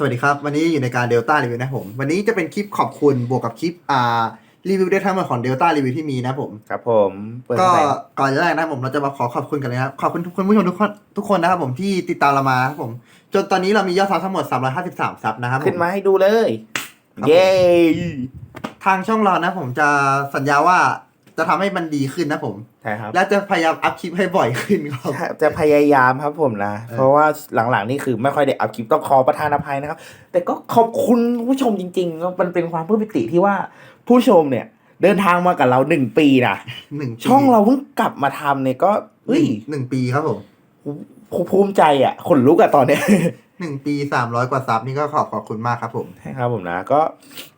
สวัสดีครับ วันนี้อยู่ในการเดลต้ารีวิวนะครับผม วันนี้จะเป็นคลิปขอบคุณบวกกับคลิปอ่ารีวิวได้ทั้งหมดของเดลต้ารีวิวที่มีนะครับผม ครับผมเปิดก็แสงก่อนแรกนะครับผมเราจะมาขอขอบคุณกันเลยนะครับ ขอบคุณทุกคนผู้ชมทุกคนทุกคนนะครับผมที่ติดตามเรามาครับผม จนตอนนี้เรามียอดซับทั้งหมด 353 ซับนะครับผขึ้นมาให้ดูเลย ครับเย้ ทางช่องเรานะผมจะสัญญาว่า จะทำให้มันดีขึ้นนะผมใช่ครับ และจะพยายามอัพคลิปให้บ่อยขึ้นครับ จะพยายามครับผมนะเออเพราะว่าหลังๆนี่คือไม่ค่อยได้อัพคลิปต้องขอประทานอภัยนะครับ แต่ก็ขอบคุณผู้ชมจริงๆก็มันเป็นความปลื้มปิติที่ว่าผู้ชมเนี่ย เดินทางมากับเราหนึ่งปีนะหนึ่งปีช่องเราเพิ่งกลับมาทำเนี่ยก็เฮ้ยหนึ่งปีครับผมภูภูมิใจอะขนลุกอะตอนเนี้ย หนึ่งปีสามร้อยกว่าซับนี่ก็ขอบขอบคุณมากครับผม ใช่ครับผมนะ ก็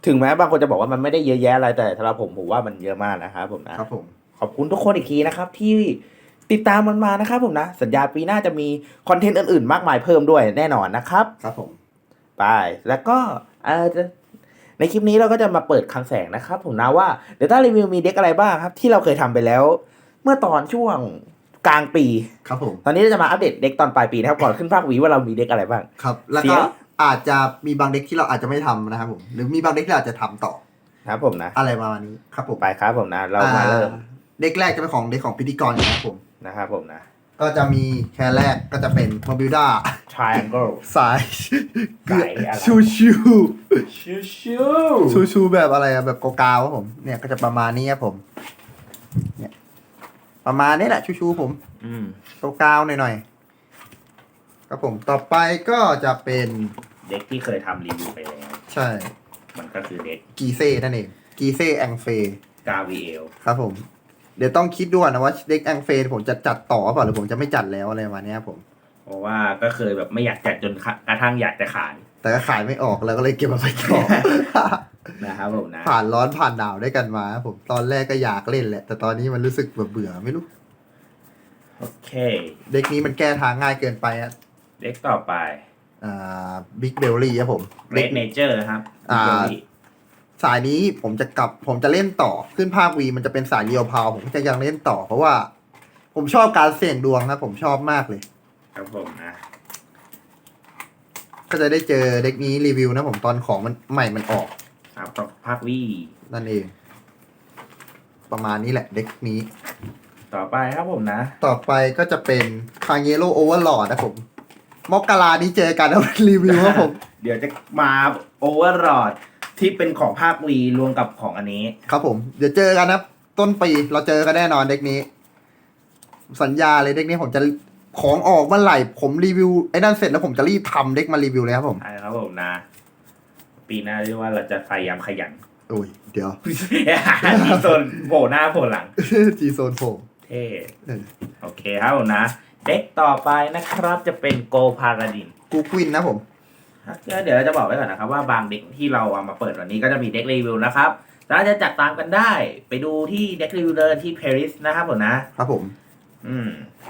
ถึงแม้บางคนจะบอกว่ามันไม่ได้เยอะแยะอะไรแต่สำหรับผมผมว่ามันเยอะมากนะครับผมนะครับผม ขอบคุณทุกคนอีกทีนะครับ ที่ติดตามมันมานะครับผมนะ สัญญาปีหน้าจะมีคอนเทนต์อื่นๆ มากมายเพิ่มด้วยแน่นอนนะครับ ครับผม ไป แล้วก็เอ่อจะในคลิปนี้เราก็จะมาเปิดคลังแสงนะครับผมนะว่าเดต้ารีวิวมีเด็กอะไรบ้างครับ ที่เราเคยทำไปแล้ว เมื่อตอนช่วง กลางปี ครับผม ตอนนี้เราจะมาอัปเดตเด็กตอนปลายปีนะครับ ก่อนขึ้นภาควีว่าเรามีเด็กอะไรบ้าง ครับ แล้วเสีก็ยอาจจะมีบางเด็กที่เราอาจจะไม่ทำนะครับผม หรือมีบางเด็กที่เราอาจจะทำต่อ ครับผมนะ อะไรประมาณนี้ ครับผม ไปครับผมนะ เรามาเริ่มอ่เด็กแรกจะเป็นของเด็กของพิธีกรนะครับผม นะครับผมนะ ก็จะมีแค่แรกก็จะเป็นโมบิลดา triangle สายไก่อะไรชูชูชิวชิชูชูแบบอะไรอะแบบกาวๆครับผม เนี่ยก็จะประมาณนี้ครับผม เนี่ย ประมาณนี้แหละชูชูผมอืมกาวๆหน่อยๆครับผมต่อไปก็จะเป็นเด็กที่เคยทำรีวิวไปแล้ว ใช่ มันก็คือเด็กกีเซ่นั่นเองกีเซ่แองเฟกาวีเอลครับผม เดี๋ยวต้องคิดดูก่อนนะว่าเด็กแองเฟนผมจะจัดต่อเปล่าหรือผมจะไม่จัดแล้วอะไรประมาณเนี้ยครับผม เพราะว่าก็เคยแบบไม่อยากจัดจนกระทั่งอยากจะขาย แต่ก็ขายไม่ออกแล้วก็เลยเก็บมาไปต่อ นะครับผมนะ ผ่านร้อนผ่านหนาวด้วยกันมาครับผมตอนแรกก็อยากเล่นแหละ แต่ตอนนี้มันรู้สึกเบื่อเบื่อๆไม่รู้ โอเค เด็กนี้มันแก้ทางง่ายเกินไปอะเด็กต่อไป อ่าบิ๊กเบลลี่ครับผมเรดเนเจอร์ครับอ่าเดี๋ยวนี้สายนี้ผมจะกลับผมจะเล่นต่อขึ้นภาควีมันจะเป็นสายเรียวพาวผมก็จะยังเล่นต่อ เพราะว่า ผมชอบการเสี่ยงดวงครับผมชอบมากเลย ครับผมนะ ก็จะได้เจอเด็กนี้รีวิวนะผมตอนของมันใหม่มันออกครับต่อภาควีนั่นเอง ประมาณนี้แหละเด็กนี้ ต่อไปครับผมนะ ต่อไปก็จะเป็นคางเยโ o โอเวอร์ลอดนะผมมกรานี้เจอกันแล้วรีวิวครับผม เดี๋ยวจะมาโอเวอร์รอดที่เป็นของภาควีรวมกับของอันนี้ ครับผม เดี๋ยวเจอกันนะครับต้นปีเราเจอกันแน่นอนเด็กนี้ สัญญาเลยเด็กนี้ผมจะ ของออกเมื่อไหร่ผมรีวิวไอ้นั่นเสร็จแล้วผมจะรีบทำเด็กมารีวิวเลยครับผมใช่ครับผมนะ ปีหน้าเรียกว่าเราจะพยายามขยันโอ้ยเดี๋ยวมีโซนโผล่หน้าโผล่หลังจีโซนผมเท่เออโอเคครับผมนะเด็กต่อไปนะครับจะเป็นโกพาราดินกูควินนะผมเดี๋ยวเราจะบอกไว้ก่อนนะครับว่าบางเด็กที่เราเอามาเปิดวันนี้ก็จะมีเด็กรีวิวนะครับสามารถจะจัดตามกันได้ ไปดูที่เด็กรีวิวเดินที่ปารีสนะครับผมนะครับผม อืม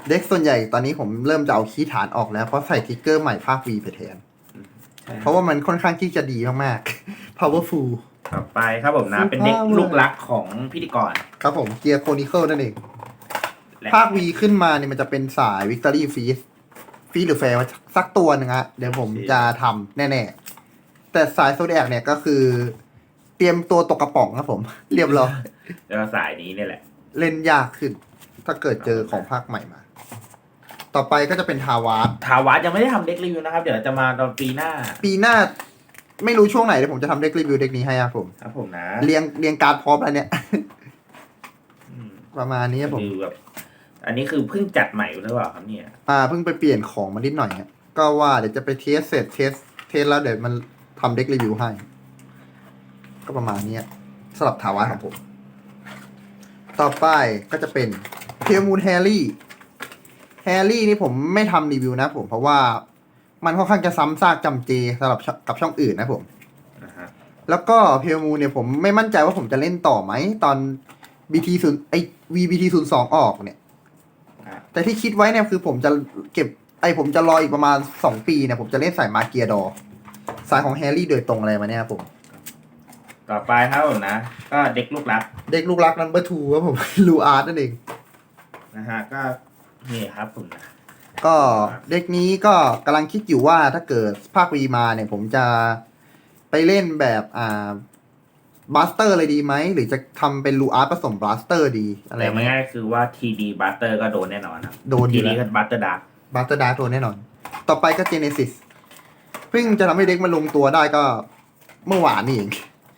เด็กส่วนใหญ่ตอนนี้ผมเริ่มจะเอาคีย์ฐานออกแล้ว เพราะใส่ทิกเกอร์ใหม่ภาควีไปแทน เพราะว่ามันค่อนข้างที่จะดีมากๆ powerful ต่อไปครับผมนะ Full เป็นเด็ก power ลูกรักของพิธีกร ครับผมเกียร์โคนิเคิลนั่นเองและภาควีขึ้นมาเนี่ยมันจะเป็นสายวิกตอรี่ฟีสฟีสหรือแฟร์สักตัวหนึ่งฮะเดี๋ยวผมจะทำแน่ๆ แต่สายโซเดียกเนี่ยก็คือ เตรียมตัวตกกระป๋องครับผม เรียบร้อยแล้วก็สายนี้เนี่ยแหละ เล่นยากขึ้น ถ้าเกิดเจอของภาคใหม่มา ต่อไปก็จะเป็นทาวาร์ทาวาสยังไม่ได้ทำเด็กรีวิวนะครับ เดี๋ยวเราจะมาตอนปีหน้าปีหน้าไม่รู้ช่วงไหนเดี๋ยวผมจะทำเด็กรีวิวเด็กนี้ให้ครับผม ครับผมนะเรียงเรียงการดพร้อมแล้วเนี่ย อืมประมาณนี้ครับผม คือแบบอันนี้คือเพิ่งจัดใหม่หรือเปล่าครับเนี่ย อ่าเพิ่งไปเปลี่ยนของมานิดหน่อยฮะก็ว่าเดี๋ยวจะไปเทสเสร็จเทสเทสแล้วเดี๋ยวมันทำเด็กรีวิวให้ ก็ประมาณเนี้ยสำหรับถาวรของผม ต่อไปก็จะเป็น เทลมูนแฮร์รี่ แฮร์รี่นี่ผมไม่ทำรีวิวนะผม เพราะว่ามันค่อนข้างจะซ้ำซากจำเจสำหรับช่องกับช่องอื่นนะผมนะฮะแล้วก็เพลมูเนี่ยผมไม่มั่นใจว่าผมจะเล่นต่อไหม ตอน BT ศูนย์ไอ VBT ศูนย์สองออกเนี่ยอะแต่ที่คิดไว้เนี่ยคือผมจะเก็บไอผมจะรออีกประมาณสองปีเนี่ยผมจะเล่นสายมาเกียดอร์สายของแฮร์รี่โดยตรงอะไรมาเนี่ยครับผมต่อไปครับผมนะ ก็เด็กลูกรัก เด็กลูกรักนัมเบอร์ทูครับผมลูอาร์ตนั่นเอง นะฮะก็นี่ครับผมนะ ก็เด็กนี้ก็กำลังคิดอยู่ว่าถ้าเกิดภาควีมาเนี่ย ผมจะไปเล่นแบบอ่าบาสเตอร์เลยดีไหม หรือจะทำเป็นลูอาร์ผสมบาสเตอร์ดี อะไรแต่ไม่เงี้ยง่ายคือว่า TD Butter ก็โดนแน่นอนครับโดนอยู่ TD แล้วก็ Butter Dark บาสเตอร์ดาร์โดนแน่นอน ต่อไปก็เจเนซิสเพิ่งจะทำให้เด็กมันลงตัวได้ก็เมื่อวานนี่เอง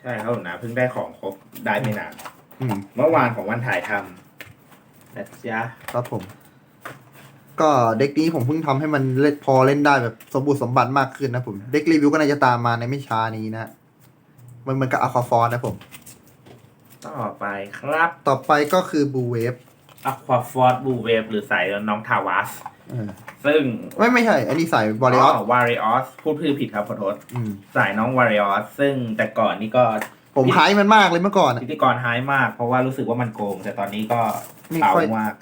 ใช่ครับผมนะเพิ่งได้ของครบได้ไม่นาน อืม เมื่อวานของวันถ่ายทำ นะจ๊ะครับผม ก็เด็กนี้ผมเพิ่งทำให้มันเล่นพอเล่นได้แบบสมบูรณ์สมบัติมากขึ้นนะผม เด็กรีวิวก็น่าจะตามมาในไม่ช้านี้นะ มันเหมือนกับอะควาฟอร์นะผม ต่อไปครับ ต่อไปก็คือบูเวฟ Aqua Force Blue Wave หรือสายน้องทาวาสซึ่งไม่ไม่ใช่ อันนี้ใส่บอล i ออสวาริออสพูดชื่อผิดครับขอโทษอืมสายน้องวาริออสซึ่งแต่ก่อนนี่ก็ผมไฮมันมากเลยเมื่อก่อนอะพิธีกรหายมากเพราะว่ารู้สึกว่ามันโกง แต่ตอนนี้ก็ ไม่เต่าค่อย มาก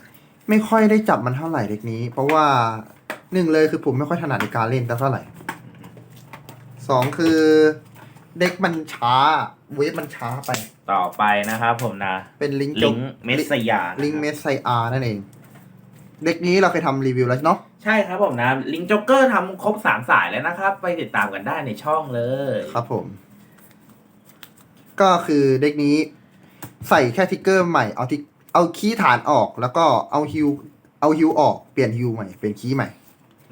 ไม่ค่อยได้จับมันเท่าไหร่เด็กนี้ เพราะว่าหนึ่งเลยคือผมไม่ค่อยถนัดในการเล่นเท่าไหร่สองคือเด็กมันช้า เวฟมันช้าไป ต่อไปนะครับผมนะ เป็นลิงลิงเมสสยาลิงเมสไซอาร์นั่นเอง เด็กนี้เราเคยทำรีวิวแล้วเนาะใช่ครับผมนะ ลิงจ็อกเกอร์ทำครบสามสายแล้วนะครับ ไปติดตามกันได้ในช่องเลยครับผม ก็คือเด็กนี้ใส่แค่ทิกเกอร์ใหม่เอาทิก เอาคีย์ฐานออกแล้วก็เอาฮิวเอาฮิวออกเปลี่ยนฮิวใหม่เป็นคีย์ใหม่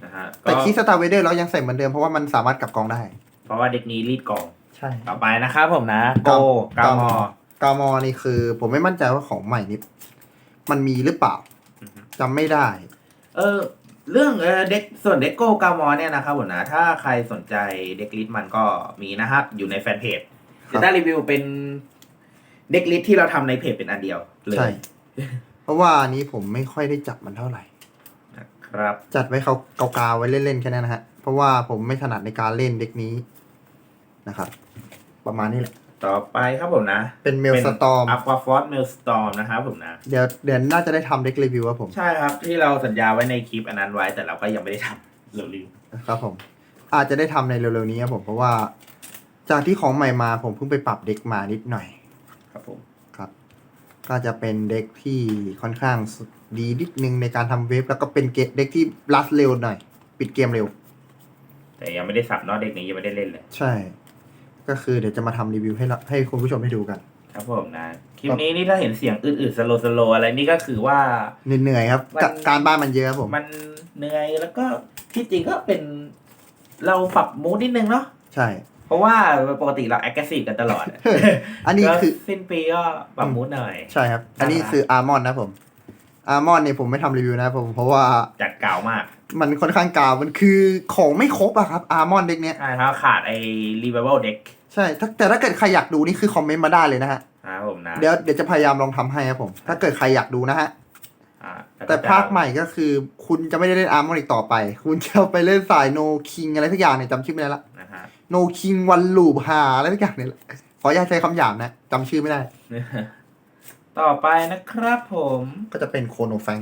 นะฮะแต่ก็คีย์สตาร์เวเดอร์เรายังใส่เหมือนเดิมเพราะว่ามันสามารถกลับกองได้ เพราะว่าเด็กนี้รีดกอง ใช่ ต่อไปนะครับผมนะ โกกามอกามอนี่คือ ผมไม่มั่นใจว่าของใหม่นี้มันมีหรือเปล่าอือฮึจำไม่ได้ เออเรื่องเออเด็กส่วนเด็กโกกามอเนี่ยนะครับผมนะถ้าใครสนใจเด็กลิสต์มันก็มีนะครับ อยู่ในแฟนเพจครับ จะได้รีวิวเป็น เด็กลิสต์ที่เราทำในเพจเป็นอันเดียวเลใช่ ยเพราะว่าอันนี้ผมไม่ค่อยได้จับมันเท่าไหร่ นะครับ จัดไว้เขาเกาๆไว้เล่นๆแค่นั้นนะฮะ เพราะว่าผมไม่ถนัดในการเล่นเด็กนี้นะครับ ประมาณนี้แหละ ต่อไปครับผมนะเป็นเมลสตอม อัควาฟอร์เมลสตอมนะครับผมนะ เดี๋ยวเดี๋ยวน่าจะได้ทำเด็กรีวิวครับผม ใช่ครับที่เราสัญญาไว้ในคลิปอันนั้นไว้แต่เราก็ยังไม่ได้ทำเร็วครับผม อาจจะได้ทำในเร็วๆนี้ครับผม เพราะว่า จากที่ของใหม่มาผมเพิ่งไปปรับเด็กมานิดหน่อยๆ ครับผม ครับ ก็จะเป็นเด็กที่ค่อนข้างดีนิดนึงในการทำเวฟแล้วก็เป็นเกเด็กที่รัดเร็วหน่อย ปิดเกมเร็ว แต่ยังไม่ได้สับเนาะเด็กนี้ยังไม่ได้เล่นเลย ใช่ ก็คือเดี๋ยวจะมาทำรีวิวให้เราให้คุณผู้ชมได้ดูกัน ครับผมนะ คลิปนี้นี่ถ้าเห็นเสียงอื่นๆสโลสโลอะไรนี่ก็คือว่า เหนื่อยๆครับมัน กะการบ้านมันเยอะครับผม มันเหนื่อยแล้วก็ที่จริงก็เป็น เราปรับมูดนิดนึงเนาะ ใช่ เพราะว่าปกติเราแอคทีฟกันตลอด อันนี้คือก็สิ้นปีก็ปรับมูดหน่อย ใช่ครับ อันนี้คืออาร์มอนนะผมอาร์มอนเนี่ยผมไม่ทำรีวิวนะผมเพราะว่าจัดเก่ามาก มันค่อนข้างกาวมันคือของไม่ครบอะครับอาร์มอนเด็กเนี้ยใช่ครับขาดไอ้ revival deck ใช่ถ้าแต่ถ้าเกิดใครอยากดูนี่คือคอมเมนต์มาได้เลยนะฮะนะครับผมนะเดี๋ยวเดี๋ยวจะพยายามลองทำให้ครับผม ถ้าเกิดใครอยากดูนะฮะอ่าแต่ภาคใหม่ก็คือ คุณจะไม่ได้เล่นอาร์มอนอีกต่อไป คุณจะไปเล่นสายโนคิงอะไรทุกอย่างเนี่ยจำชื่อไม่ได้ละนะฮะ โนคิงวันลูปหาอะไรทุกอย่างเนี่ยแหละขออนุญาตใช้คำหยาบนะจำชื่อไม่ได้ ต่อไปนะครับผมก็จะเป็นโคโนแฟง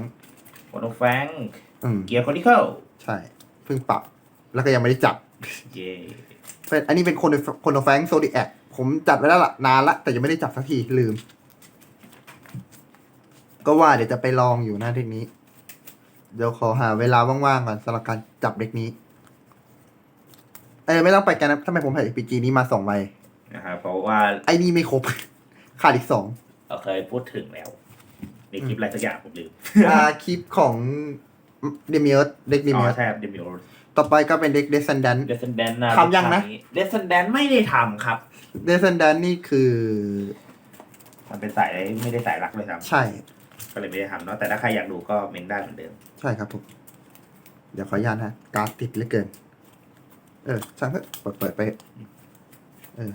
โอโนแฟงอืมเกียร์คอนิเคิลใช่ เพิ่งปรับ แล้วก็ยังไม่ได้จับเย่เป็นอันนี้เป็นคนคนแฟงโซดิแอคผมจัดไว้แล้วล่ะนานละแต่ยังไม่ได้จับสักทีลืม ก็ว่าเดี๋ยวจะไปลองอยู่หน้าเด็กนี้ เดี๋ยวขอหาเวลาว่างๆก่อนสำหรับการจับเด็กนี้ เออไม่ต้องไปกันนะทำไมผมใส่ปีจีนี้มาสองใบนะครับเพราะว่าไอ้นี่ไม่ครบ ขาดอีกสองเราเคยพูดถึงแล้วในคลิปอะไรสักอย่างผมลืมอ่าคลิปของเดมิเอร์เด็กเดอ๋มิเออร์ใช่ครับเดมิโอต่อไปก็เป็นเด็กเดซันดันเดซ e นแดนนะทำยังนะเดซ e นแดนไม่ได้ทำครับเดซันดันนี่คือ มันเป็นสายไม่ได้สายรักเลยครับ ใช่ ก็เลยไม่ได้ทำเนาะแต่ถ้าใครอยากดูก็เมนได้เหมือนเดิม ใช่ครับผม เดี๋ยวขออนุญาตฮะการ์ดติดเหลือเกิน เออช่างเถอะเปิดเปิดไป เออ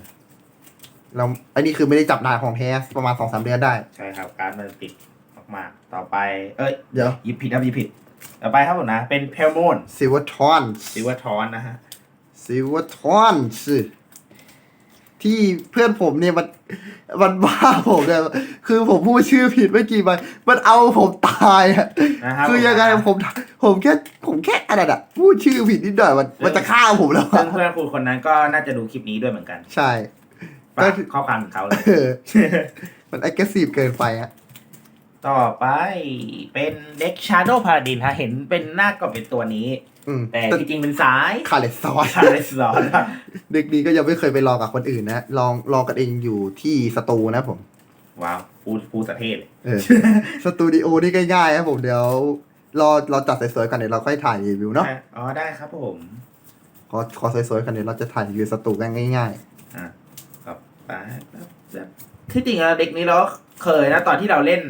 เราไอ้นี่คือไม่ได้จับนานของแท้ประมาณสองสามเดือนได้ ใช่ครับ การดมันติดมากๆ ต่อไป เอ้ยเดี๋ยวหยิบผิดครับหยิบผิด ต่อไปครับผมนะ เป็นเพลโมนซิลเวอร์ทอนซิว่าทอนนะฮะซิลเวอร์ทอน ที่เพื่อนผมเนี่ยมันมันบ้าผมเนี่ยคือผมพูดชื่อผิดไม่กี่ใบมันเอาผมตายอะนะครับคือยังไงผมนะผมผมแค่ผมแค่อะไรอะพูดชื่อผิดนิดหน่อยมันมันจะฆ่าผมแล้วซึ่อะงเพื่อนคุณคนนั้นก็น่าจะดูคลิปนี้ด้วยเหมือนกันใช่ฝากข้อความถึงเขาเลย เออมัน aggressive เกินไปอะต่อไปเป็นเด็ก Shadow Paladin ฮะเห็นเป็นหน้าก็เป็นตัวนี้ อืมแต่ที่จริงเป็นสายคาเลซอสคาเลสซอนเด็กดีก็ยังไม่เคยไปลองกับคนอื่นนะลองลองกันเองอยู่ที่สตูนะผมว้าวพูดพูดสะเทศเลยเออสตูดิโอนี่ง่ายๆครับผมเดี๋ยวรอเราจัดสวยๆกันเดี๋ยวเราค่อยถ่ายรีวิวเนาะอ๋อได้ครับผมขอขอสวยๆกันเดี๋ยวเราจะถ่ายรีวิวสตูกันง่ายอะครับไปแบบที่จริงอะเด็กนี้เราเคยนะตอนที่เราเล่น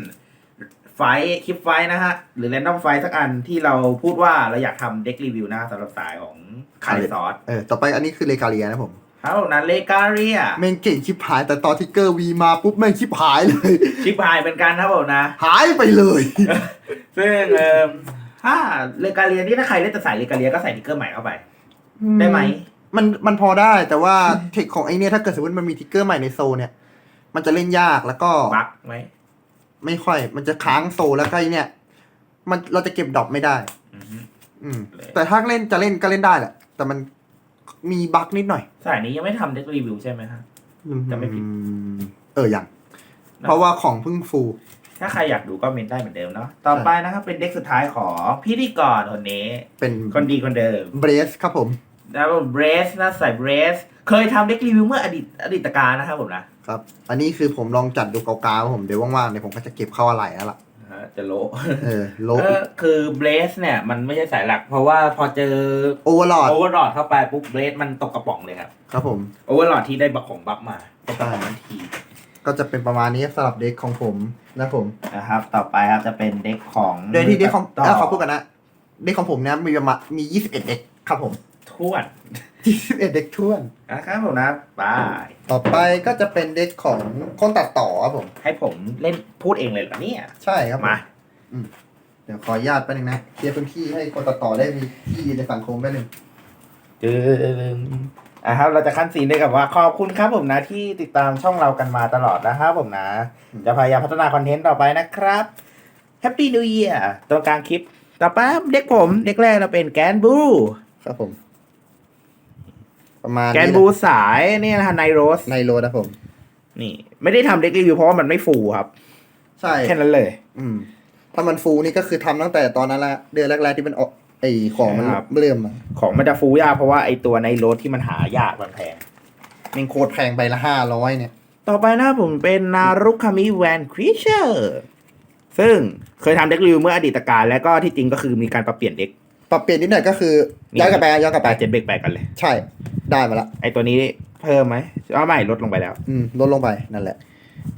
ไฟท์คลิปไฟท์นะฮะ หรือแรนดอมไฟท์สักอันที่เราพูดว่าเราอยากทำเด็กรีวิวนะสำหรับสายของคาริซอสๆเออต่อไปอันนี้คือเลกาเลียนะผมครับผมนั้นเลกาเรียแม่งเก่งชิบหายแต่ตอนทิกเกอร์วีมาปุ๊บแม่งชิบหายเลย ชิปหายเป็นกันครับผมนะ หายไปเลย ซึ่งเอ่อถ้าเลกาเรียนี่ถ้าใครเล่นแต่สายเลกาเรียก็ใส่ทิกเกอร์ใหม่เข้าไป ได้ไหมมันมันพอได้แต่ว่าเทคของไอเนี่ยถ้าเกิดสมมติมันมีทิกเกอร์ใหม่ในโซนเนี่ย มันจะเล่นยากแล้วก็บั๊กไหม ไม่ค่อย มันจะค้างโซนแล้วก็ไอเนี่ย มันเราจะเก็บดรอปไม่ได้ อือฮึ อืม เลย แต่ถ้าเล่นจะเล่นก็เล่นได้แหละ แต่มันมีบั๊กนิดหน่อยสายนี้ยังไม่ทำเด็กรีวิวใช่ไหมฮะ จะไม่ผิด อืมเอออย่าง เพราะว่าของเพิ่งฟู ถ้าใครอยากดูก็เมนได้เหมือนเดิมเนาะ ต่อไปนะครับเป็นเด็กสุดท้ายของพิธีกรคนนี้ เป็นคนดีคนเดิม เบรสครับผม แล้วเบรสนะใส่เบรส เคยทำเด็กรีวิวเมื่ออดีตอดีตการนะครับผมนะ ครับ อันนี้คือผมลองจัดดูเกาๆผมเดี๋ยวว่างๆเดี๋ยวผมก็จะเก็บเข้าอะไรแล้วล่ะนะฮะจะโลเออโลเออคือเบรสเนี่ย มันไม่ใช่สายหลัก เพราะว่าพอเจอโอเวอร์ลอดโอเวอร์ลอดเข้าไปปุ๊บเบรสมันตกกระป๋องเลยครับครับผม โอเวอร์ลอดที่ได้บักของบัฟมาตกกระป๋องใช่ทันทีก็จะเป็นประมาณนี้สำหรับเด็กของผมนะผม นะครับ ต่อไปครับจะเป็นเด็กของโดยที่เด็กของต่อเอ้าขอพูดกันนะเด็กของผมเนี่ยมีประมาณมี 21เด็กครับผมท้ว น21เด็กท้วน นะครับผมนะไปต่อไปก็จะเป็นเด็กของคนตัดต่อครับผม ให้ผมเล่นพูดเองเลยเหรอเนี่ยใช่ครับผมาเดี๋ยวขออนุญาตแป๊บนึงนะเคลียร์พื้นที่ให้คนตัดต่อได้มีที่ในสังคมแป๊บนึงจึงอะครับ เราจะขั้นซีนด้วยกับว่าขอบคุณครับผมนะที่ติดตามช่องเรากันมาตลอดนะครับผมนะ จะพยายามพัฒนาคอนเทนต์ต่อไปนะครับ Happy New Year ตรงกลางคลิป ต่อไปเด็กผม เด็กแรกเราเป็นแกนบู ครับผม ประมาณแกนบูสายนี่นะฮะไนโรสในโรนะผม นี่ ไม่ได้ทำเด็กรีวิวเพราะว่ามันไม่ฟูครับ ใช่แค่นั้นเลย อืม ถ้ามันฟูนี่ก็คือทำตั้งแต่ตอนนั้นละเดือนแรกๆที่มันออกไอของมันครับเริ่มมาของมันจะฟูยากเพราะว่าไอตัวไนโรสที่มันหายากมันแพงแมันโคตรแพงไปละห้าร้อยเนี่ย ต่อไปนะผมเป็นนารุคามิแวนครีเชอร์ซึ่งเคยทำเด็กรีวิวเมื่ออดีตการแล้วก็ที่จริงก็คือมีการปรับเปลี่ยนเด็ก ปรับเปลี่ยนนิดหน่อยก็คือนี่ย้อนกลับไปย้อนกลับแปไปดเจ็ดเบรกแปดกันเลย ใช่ ได้มาละไอตัวนี้เพิ่มไหมเอาไม่ลดลงไปแล้ว อืมลดลงไปนั่นแหละ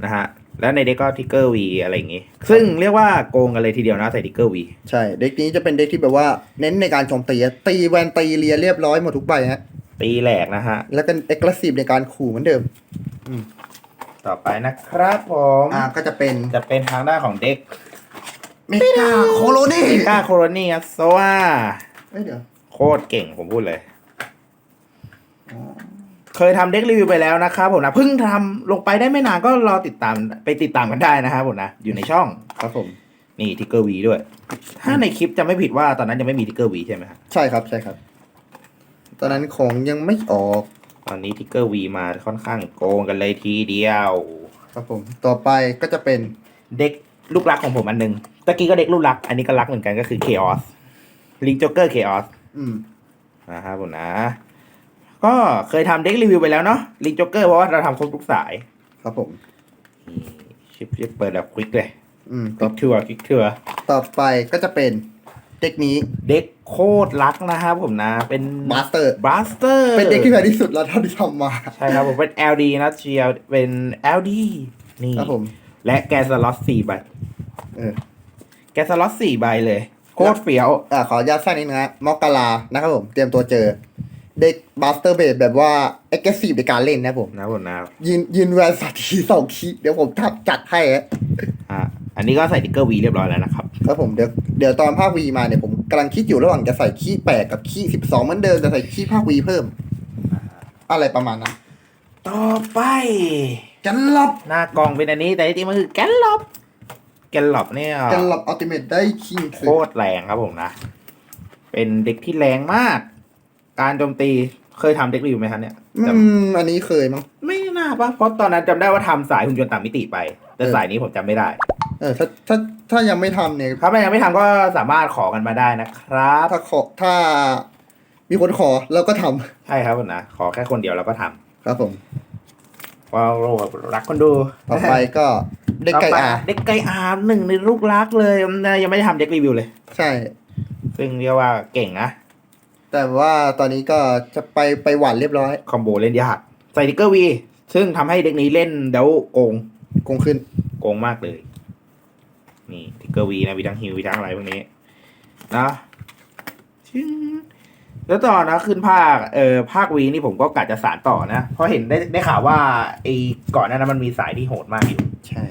นะฮะแล้วในเด็กก็ทิกเกอร์วีอะไรอย่างงี้ ซึ่งเรียกว่าโกงกันเลยทีเดียวนะใส่ทิกเกอร์วีใช่ เด็กนี้จะเป็นเด็กที่แบบว่าเน้นในการโจมตีอะตีแวนตีเลียเรียบร้อยหมดทุกใบฮะตีแหลกนะฮะ แล้วก็เอ็กซ์ซีฟในการขู่เหมือนเดิมต่อไปนะครับผม อ่าก็จะเป็นจะเป็นทางด้านของเด็ก เมกาโคโลนี่เมกาโคโรนีโซวาเอ้ยเดี๋ยวโคตรเก่งผมพูดเลยเคยทำเด็กรีวิวไปแล้วนะครับผมนะเพิ่งทำลงไปได้ไม่นานก็รอติดตามไปติดตามกันได้นะครับผมนะ อยู่ในช่องครับผม นี่ทิกเกอร์วีด้วย ถ้าในคลิปจะไม่ผิดว่าตอนนั้นยังไม่มีทิกเกอร์วีใช่ไหมครับใช่ครับใช่ครับ ตอนนั้นของยังไม่ออกตอนนี้ทิกเกอร์วีมาค่อนข้างโกงกันเลยทีเดียว ครับผม ต่อไปก็จะเป็นเด็กลูกรักของผมอันหนึง ตะกี้ก็เด็กลูกรัก อันนี้ก็รักเหมือนกันก็คือ Chaos ลิงจ็อกเกอร์ Chaos อืมนะครับผมนะ ก็เคยทำเด็กรีวิวไปแล้วเนาะลิงจ็อกเกอร์เพราะว่าเราทำครบทุกสายครับผม นี่ชิปชิปเปิดแบบควิกเลยอืมควิกทัวร์ควิกทัวร์ ต่อไปก็จะเป็นเด็กนี้เด็กโคตรรักนะครับผมนะ เป็นมาสเตอร์บ a สเตอร์เป็นเด็กที่แพงที่สุดแล้วเท่าที่ทำมาใช่ครับผมเป็น LD นะเชียร์เป็น LD นี่ ครับผม และแกสล็อตสี่ใบเออ แกสล็อตสี่ใบเลย โคตรเฟี้ยวอ่าขออนุญาตแทรกนิดนึงนะมอกกาลานะครับผม เตรียมตัวเจอ เด็กบัสเตอร์เบดแบบว่าเอ็กซ์ซีฟในการเล่นนะผมนะผมนะยืนยืนแวนสักทีสองคีเดี๋ยวผมทับจัดให้ฮะอะอันนี้ก็ใส่ติ๊กเกอร์วีเรียบร้อยแล้วนะครับครับผมเดี๋ยวเดี๋ยวตอนภาควีมาเนี่ยผมกำลังคิดอยู่ระหว่างจะใส่ขี้แปดกับขี้สิบสองเหมือนเดิมจะใส่ขี้ภาควีเพิ่ม อะไรประมาณนั้นต่อไปกันลับหน้ากล่องเป็นอันนี้แต่จริงๆมันคือแกนล็อบ แกนล็อบเนี่ยกันลับอัลติเมทได้คิงโคตรแรงครับผมนะ เป็นเด็กที่แรงมาก การโจมตีเคยทำเด็กรีวิวไหมครับเนี่ยอืจมอันนี้เคยมั้งำไม่น่าปะเพราะตอนนั้นจำได้ว่าทำสายหุ่นยนต์ต่างมิติไป แต่เออ สายนี้ผมจำไม่ได้ เออถ้าถ้าถ้ายังไม่ทำเนี่ย ถ้ายังไม่ทำก็สามารถขอกันมาได้นะครับ ถ้าขอถ้ามีคนขอเราก็ทำใช่ครับผมนะ ขอแค่คนเดียวเราก็ทำครับผม เพราะเรารักคนดูต่อไปก็เด็กไก่ต่ปอาเด็กไก่อาหนึ่งในลูกรักเลยยังไม่ได้ทำเด็กรีวิวเลย ใช่ ซึ่งเรียกว่าเก่งนะ แต่ว่าตอนนี้ก็จะไปไปหวานเรียบร้อย คอมโบเล่นยากใส่ดิกเกอร์วี ซึ่งทำให้เด็กนี้เล่นเดวโกงคงขึ้น โกงมากเลย นี่ดิกเกอร์วีนะมีทั้งฮิวมีทั้งอะไรพวกนี้ นะชึ้ง แล้วต่อนะขึ้นภาคเอ่อภาควีนี่ผมก็กะจะสารต่อนะ เพราะเห็นได้ได้ข่าวว่าไอ้ก่อนหนานั้นมันมีสายที่โหดมากอยู่ ใช่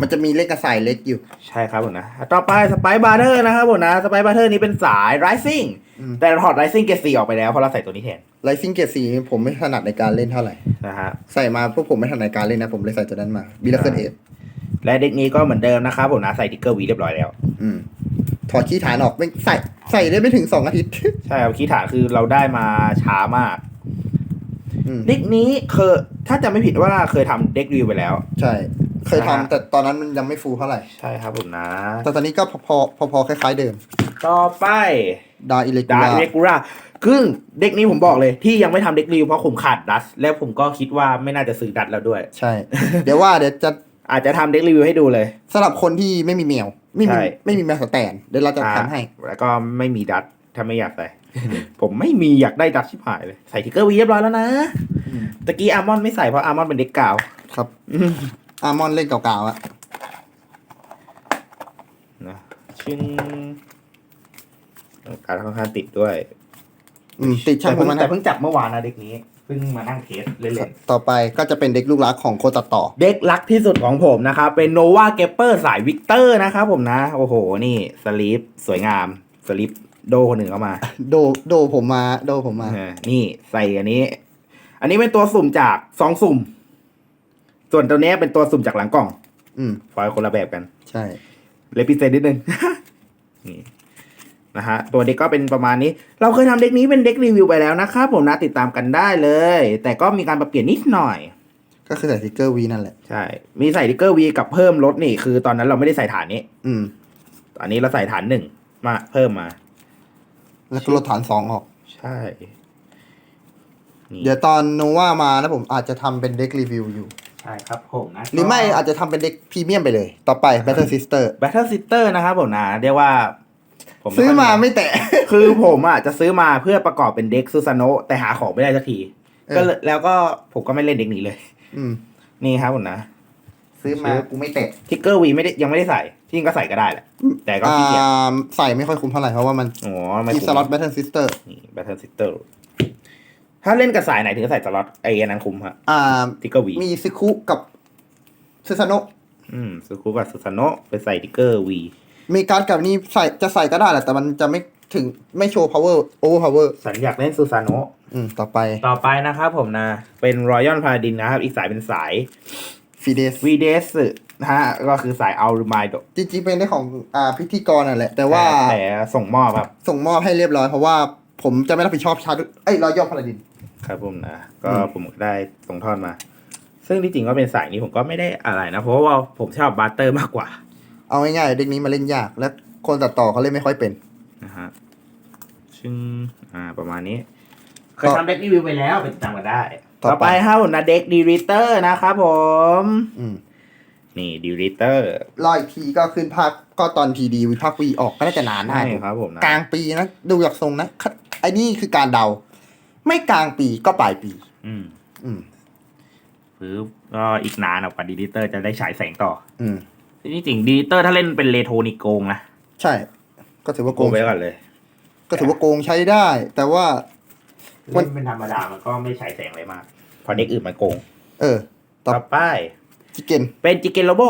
มันจะมีเลขกระสายเล็กอยู่ ใช่ครับผมนะ ต่อไปสไปบาร์เทอร์นะครับผมนะสไปบาร์เทอร์นี้เป็นสาย Rising อืม แต่เราถอด Rising เกรด4ออกไปแล้วเพราะเราใส่ตัวนี้แทนไลซิงเกตสีผมไม่ถนัดในการเล่นเท่าไหร่ นะฮะ ใส่มาพวกผมไม่ถนัดในการเล่นนะ ผมเลยใส่ตัวนั้นมาบิลเคิลเอทและเด็กนี้ก็เหมือนเดิมนะครับผมนะใส่ดิกเกอร์วีเรียบร้อยแล้ว อืม ถอดขี้ฐานออกไม่ใส่ใส่ได้ไม่ถึงสองอาทิตย์ ใช่ครับคีย์ฐานคือเราได้มาช้ามาก อืมเด็กนี้เคยถ้าจะไม่ผิดว่าเคยทำเด็กรีวิวไปแล้ว ใช่ เคยนะฮะทำแต่ตอนนั้นมันยังไม่ฟูเท่าไหร่ ใช่ครับผมนะ แต่ตอนนี้ก็พอพอพอคล้ายๆเดิม ต่อไปดาอิเล็กดาราเด็กกูราคือเด็กนี้ผมบอกเลยที่ยังไม่ทำเด็กรีวิวเพราะผมขาดดัส แล้วผมก็คิดว่าไม่น่าจะซื้อดัสแล้วด้วย ใช่ เดี๋ยวว่าเดี๋ยวจะ อาจจะทำเด็กรีวิวให้ดูเลยสำหรับคนที่ไม่มีแมวไม่มีใช่ไม่มีแมวสแตนเดี๋ยวเราจะทำให้ แล้วก็ไม่มีดัสถ้าไม่อยากใส่ผมไม่มีอยากได้ดัสชิบหายเลย ใส่ทิกเกอร์วีเรียบร้อยแล้วนะอืมตะกี้อาร์มอนไม่ใส่เพราะอาร์มอนเป็นเด็กเก่าครับอืมอาร์มอนเล่นเก่าๆอะนะชิงการค่อนข้างติดด้วยอืมติดช่างแต่ผมเพิ่งมันแต่นะเพิ่งจับเมื่อวานนะเด็กนี้เพิ่งมานั่งเทสเล่นต่อไปก็จะเป็นเด็กลูกรักของโคตัดต่อๆเด็กรักที่สุดของผมนะครับ เป็นโนวาเกเปอร์สายวิกเตอร์นะครับผมนะ โอ้โห นี่สลีปสวยงามสลีปโดคนหนึ่งเข้ามา โดโดผมมา โดผมมาเออนี่ใส่อันนี้ อันนี้เป็นตัวสุ่มจากซองสุ่ม ส่วนตัวเนี้ยเป็นตัวสุ่มจากหลังกล่อง อืมฟอยล์คนละแบบกัน ใช่เลพิเศษนิดนึงนี่ นะฮะตัวเด็กก็เป็นประมาณนี้ เราเคยทำเด็กนี้เป็นเด็กรีวิวไปแล้วนะครับผมนะติดตามกันได้เลย แต่ก็มีการปรับเปลี่ยนนิดหน่อย ก็คือใส่สติ๊กเกอร์วีนั่นแหละ ใช่ มีใส่ดิกเกอร์วีกับเพิ่มรถนี่คือตอนนั้นเราไม่ได้ใส่ฐานนี้ อืมอันนี้เราใส่ฐานหนึ่งมาเพิ่มมา แล้วก็ลดฐานสองออก ใช่นี่เดี๋ยวตอนโนวามานะผมอาจจะทำเป็นเด็กรีวิวอยู่ ใช่ครับผมนะหรือไม่อาจจะทำเป็นเด็กพรีเมียมไปเลย ต่อไป Battle Sister Battle Sister นะครับผมนะเรียกว่า ผมซื้อมาค่ยไม่แตะ คือผมอะจะซื้อมาเพื่อประกอบเป็นเด็กซูซานโนะแต่หาของไม่ได้สักทีเออก็เลยแล้วก็ผมก็ไม่เล่นเด็กนี้เลย อืม นี่ครับผมนะ ซื้อมากูไม่แตะทิกเกอร์วีไม่ได้ยังไม่ได้ใส่ที่จริงก็ใส่ก็ได้แหละ แต่ก็ขี้เกียจอ่าใส่ไม่ค่อยคุ้มเท่าไหร่เพราะว่ามันอ๋อไม่มีคุ้มสล็อต Battle Sister นี่ Battle Sister ถ้าเล่นกับสายไหนถึงจะใส่สล็อตไอ้อันนั้นคุ้มฮะอ่าทิกเกอร์วีมีซึคุกับซึซาโนะอืมซูคุกับซูซานโนะไปใส่ทิกเกอร์วี มีการดกับนี้ใส่จะใส่ก็ได้แหละแต่มันจะไม่ถึงไม่โชว์ power over power ฉันอยากเล่นซูซานโนะอืมต่อไปต่อไปนะครับผมนะ เป็นรอยัลพาดินนะครับ อีกสายเป็นสายฟีเดสวีเดสนะฮะก็คือสายอัลรูมายโดจริงๆเป็นได้ของอ่าพิธีกรน่ะแหละ แต่ว่าแต่ส่งมอบครับ ส่งมอบให้เรียบร้อยเพราะว่าผมจะไม่รับผิดชอบชาร์จเอ้ยรอยย่อพาราดินครับผมนะ ก็อืมผมได้ส่งทอดมา ซึ่งที่จริงก็เป็นสายนี้ผมก็ไม่ได้อะไรนะ เพราะว่าผมชอบบัตเตอร์มากกว่า เอาง่ายๆเด็กนี้มาเล่นยาก และคนตัดต่อเขาเล่นไม่ค่อยเป็นนะฮะซึ่งอ่าประมาณนี้ เคยทำเด็กรีวิวไปแล้วไปจำกันได้ ต่อไปต่อไปครับผมนะเด็กดีริเตอร์นะครับผม อืมนี่ดีริเตอร์รออีกทีก็ขึ้นภาคก็ตอนทีดีวิภาควีออกก็น่าจะนานได้ใช่ครับผมนะกลางปีนะดูจากทรงนะไอ้นี่คือการเดา ไม่กลางปีก็ปลายปี อืม อืมคือก็อีกนานกว่าดีริเตอร์จะได้ฉายแสงต่อ อืม ที่จริงดีริเตอร์ถ้าเล่นเป็นเลโทนิโกงนะ ใช่ ก็ถือว่าโกโกงงไปก่อนเลย ก็ถือว่าโกงใช้ได้ แต่ว่าเล่นเป็นธรรมดามันก็ไม่ฉายแสงอะไรมากเพอเด็กอื่นมันโกง เออ ต่อ ต่อไป จิเกนเป็นจิเกนโลโบ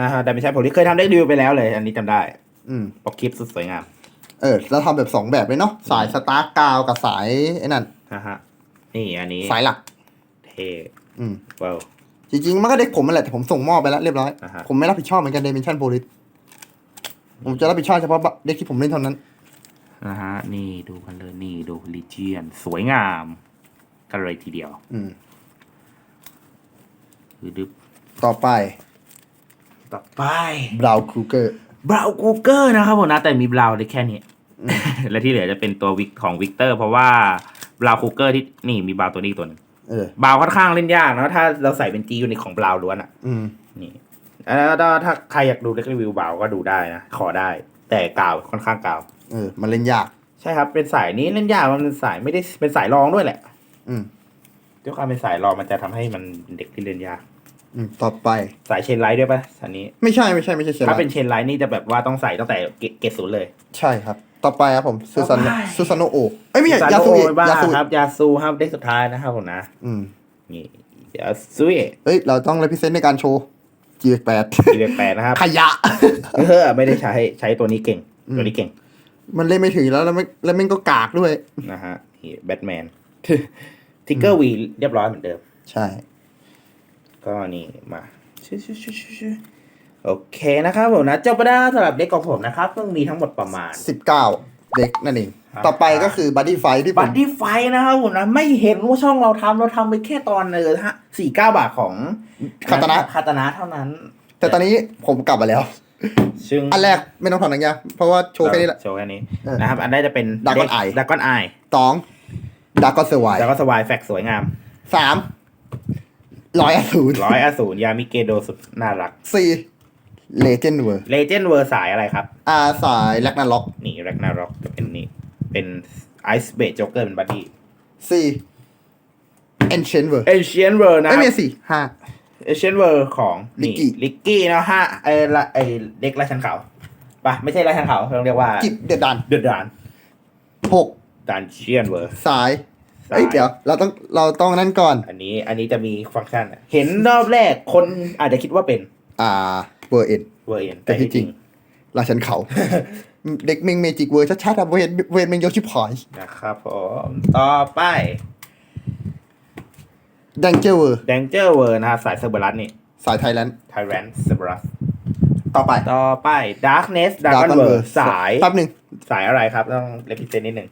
นะฮะแต่ไม่ใช่ผมที่เคยทำได้รีวิวไปแล้วเลย อันนี้จำได้อืมปกคลิปสุดสวยงามเออเราทำแบบสองแบบเลยเนาะสายสตาร์กาวกับสายไอ้นั่นนะฮะนี่อันนี้สายหลัก เท่อืม ว้าว จริงๆมันก็เด็กผมนั่นแหละแต่ผมส่งมอบไปแล้วเรียบร้อย อ่าฮะ ผมไม่รับผิดชอบเหมือนกันเดมิชันโพลิสผมจะรับผิดชอบเฉพาะเด็กที่ผมเล่นเท่านั้น นะฮะ นี่ดูกันเลยนี่ดูลิเจียน สวยงาม กันเลยทีเดียวอืม คือดึบต่อไปต่อไป บราวครูเกอร์ บราวกูเกอร์นะครับผมนะ แต่มีบราวได้แค่นี้ และที่เหลือจะเป็นตัววิกของวิกเตอร์ เพราะว่าบราวคูเกอร์ที่นี่มีบราวตัวนี้อีกตัวหนึง เออบราวค่อนข้างเล่นยากนะถ้าเราใส่เป็นจียูนิคของบราวล้วนอะ อืมนี่แล้วถ้าถ้าใครอยากดูเล็กรีวิวบราวก็ดูได้นะขอได้ แต่กาวค่อนข้างกาว เออ มันเล่นยาก ใช่ครับ เป็นสายนี้เล่นยากมันเป็นสายไม่ได้เป็นสายรองด้วยแหละ อืมด้วยความเป็นสายรองมันจะทำให้มันเด็กที่เล่นยากอืมต่อไปสายเชนไลท์ด้วยปะอันนี้ ไม่ใช่ไม่ใช่ไม่ใช่เชลถ้าเป็นเชนไลท์นี่จะแบบว่าต้องใส่ตั้งแต่เกเกรดศูนย์เลย ใช่ครับ ต่อไปครับผมซูซานต่อไปซูซานโนโอเอ้ยไม่ใช่ซยาโนสุโอเอะบ้ายาสุครับยาซูครับเด็กสุดท้ายนะครับผมนะ อืมนี่ยาซูเอะเอ้ย เราต้องเลพิเซนต์ในการโชว์จีแปดอีเวแปดนะครับ ขยะ เออ ไม่ได้ใช้ใช้ตัวนี้เก่งอืมตัวนี้เก่ง มันเล่นไม่ถึงแล้วแล้วมันแล้วมันก็กากด้วย นะฮะนี่แบทแมนทิกเกอร์วีเรียบร้อยเหมือนเดิม ใช่ ก็นี่มา โอเคนะครับผมนะจบไปแล้วสำหรับเด็กของผมนะครับซึ่งมีทั้งหมดประมาณสิบเก้าเด็กนั่นเองครับต่อไปก็คือบัดดี้ไฟที่ผบัมตดี้ไฟนะครับผมนะไม่เห็นว่าช่องเราทำเราทำไปแค่ตอนเออฮะสี่เก้าบาทของคาตานะ คาตานะเท่านั้นแต่ตอนนี้ผมกลับมาแล้ว ซึ่งอันแรกไม่ต้องถอนหนังยางเพราะว่าโชว์แค่นี้แหละ โชว์แค่นี้เออนะครับอันได้จะเป็น Dragon Eye ดักกอนไอสองดาร์กก็เซอร์ไวแล้วก็สวายแฟกสวยงามสามร้อยอสูรร้อยอสูรยามิเกโดสุดน่ารักสี่ เลเจนด์เวอร์เลเจนด์เวอร์สายอะไรครับอาสายแลกนาล็อกนี่แร็กนาร็อกจะเป็นนี่เป็นไอซ์เบดจ็อกเกอร์เป็นบัดดี้สี่เอนเชนเวอร์เอเชียนเวอร์นะไม่มีสี่ห้าเอเชียนเวอร์ของนี่ Licky ลิกกี้นะฮะไอละไอเด็กราชันเขาปะไม่ใช่ราชันเขาต้องเรียกว่ากิบเดือดดันเดอะดานหกดันเชียนเวอร์สายเอ้ยเดี๋ยวเราต้องเราต้องนั่นก่อน อันนี้อันนี้จะมีฟังก์ชัน เห็นรอบแรกคนอาจจะคิดว่าเป็น อ่าเวอร์เอ็นเวอร์เอ็นแต่ที่จริงราชันเขา เด็กเมงเมจิกเวอร์ชัดๆอะเวนเวนเมงยกชิบหายนะครับผมต่อไปดังเจอร์เวอร์แดงเจอร์เวอร์นะครับสายเซอร์เบรัสนี่ สายไทยแลนด์ไทแรนเซอร์เบรัสต่อไป ต่อไป Darkness Dragon Dragon World World สายแป๊บหนึ่งสายอะไรครับ ต้องเลพิเซนนิดหนึ่ง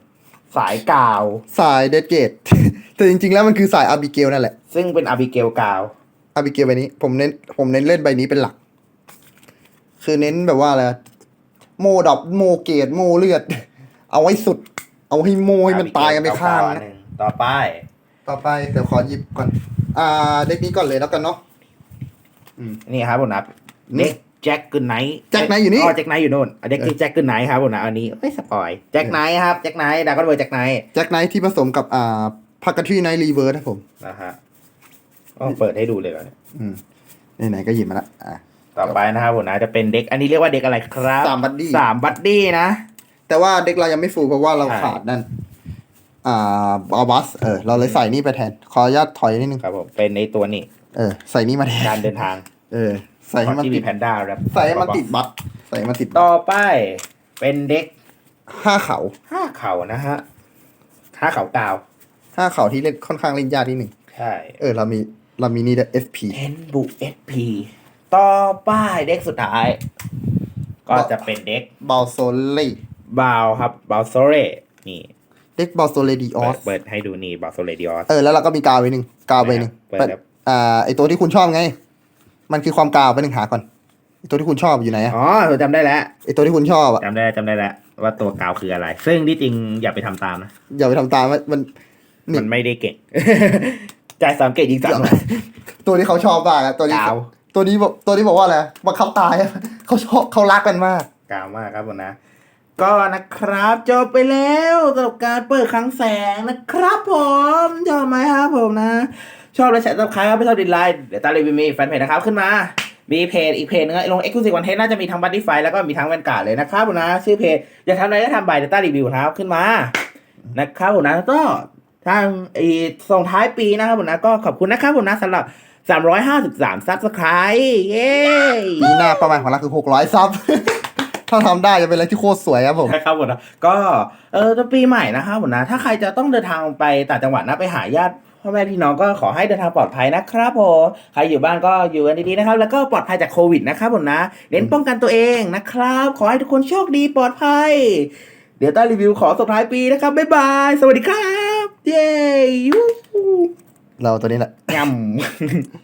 สายกาว สายเดดเกต แต่จริงๆแล้วมันคือสายอาบิเกลนั่นแหละ ซึ่งเป็นอาบิเกลกาวอาบิเกลใบนี้ ผมเน้นผมเน้นเล่นใบนี้เป็นหลัก คือเน้นแบบว่าอะไรโมดอบโมเกตโมเลือด เอาไว้สุด เอาให้โมให้มันตายกันไปข้างอันนะหนึ่งต่อไป ต่อไปเดี๋ยวขอหยิบก่อน อ่า เด็กนี้ก่อนเลยแล้วกันเนาะนี่ครับผมนะเด็กแจ็คกึนไนท์ Jack Knight อยู่นี่อ๋อแจ็คไนท์อยู่โน่นอะเด็กที่แจ็คกึนไนท์ครับผมนะอันนี้ไม่สปอยแจ็คไนท์ครับแจ็คไนท์ดากอนเวอร์แจ็คไนท์แจ็คไนท์ที่ผสมกับอ่าพักกะทีไนท์รีเวิร์สครับผมนะฮะก็เปิดให้ดูเลยก่อนอืมไหนๆก็หยิบมาละอ่า ต่อไปนะครับผมนะจะเป็นเด็ก อันนี้เรียกว่าเด็กอะไรครับสามบัดดี้สามบัดดี้นะ แต่ว่าเด็กเรายังไม่ฟูลเพราะว่าเราใช่ขาดนั่น อ่าบอบัสเออ เราเลยใส่นี่ไปแทน ขออนุญาตถอยนิดนึงครับผมเป็นในตัวนี้ เออ ใส่นี่มาแทนการเดินทาง เออ ใส่ให้มันที่ติมีดแพนด้าครับใส่ให้มันติดบัตรใส่ให้มันติดบัตรต่อไป เป็นเด็กห้าเขาห้าเข่านะฮะห้าเข่ากาวห้าเขาที่เล่นค่อนข้างเล่นยากที่หนึ่งใช่เออเรามีเรามีนี่ด้วย FP เทนบุกเอสพี ต่อไปเด็กสุดท้าย ก็จะเป็นเด็กบอลโซเล่บาวครับบาวโซเรนี่เด็กบอลโซเลดีออเปิดสเปิดให้ดูนี่บาวโซเรดิออสเออแล้วเราก็มีกาวไปหนึ่งกาวไปหนึ่งเปิดครับอ่าไอตัวที่คุณชอบไง มันคือความกาวไปหนึ่งหาก่อนไอตัวที่คุณชอบอยู่ไหนอะอ๋อผมจำได้แล้วไอตัวที่คุณชอบอะจำได้จำได้แล้วว่าตัวกาวคืออะไร ซึ่งที่จริงอย่าไปทำตามนะอย่าไปทำตามมันมันนี่มันไม่ได้เก่งจ่ายสามเกตยิงสามตัวที่เขาชอบมากอะตัวนี้กาว ตัวนี้บอกตัวนี้บอกว่าอะไรบังคับตาย เขาชอบเขารักกันมากกาวมากครับผมนะ ก็นะครับจบไปแล้วสำหรับการเปิดครั้งแสงนะครับผมชอบไหมครับผมนะ ชอบแล้วแชร์สับคครับไม่ชอบดินไลน์เดี๋ยวตาลีวีมีแฟนเพจนะครับขึ้นมามีเพจอีกเพจนึงอะลงเอ็กซ์คลูซีฟคอนเทนต์น่าจะมีทั้งบัตตี้ไฟแล้วก็มีทั้งแวนการ์ดเลยนะครับผมนะ ชื่อเพจอยากทำอะไรก็ทำไปเดต้ารีวิวนะครับขึ้นมานะครับผมนะก็ทางไอีส่งท้ายปีนะครับผมนะก็ขอบคุณนะครับผมนะสำหรับ 353ซับสไครต์เย้ปีหน้าประมาณของเราคือหกร้อยซับ ถ้าทำได้จะเป็นอะไรที่โคตรสวยครับผมครับผมนะก็เออจะปีใหม่นะครับผมนะ ถ้าใครจะต้องเดินทางไปต่างจังหวัดนะไปหาญาติพ่อแม่พี่น้องก็ขอให้เดินทางปลอดภัยนะครับผมใครอยู่บ้านก็อยู่กันดีๆนะครับ แล้วก็ปลอดภัยจากโควิดนะครับผมนะเน้นป้องกันตัวเองนะครับ ขอให้ทุกคนโชคดีปลอดภัย เดี๋ยวต้ารีวิวขอส่งท้ายปีนะครับบ๊ายบาย สวัสดีครับ เย้ยู เราตัวนี้แหละยำ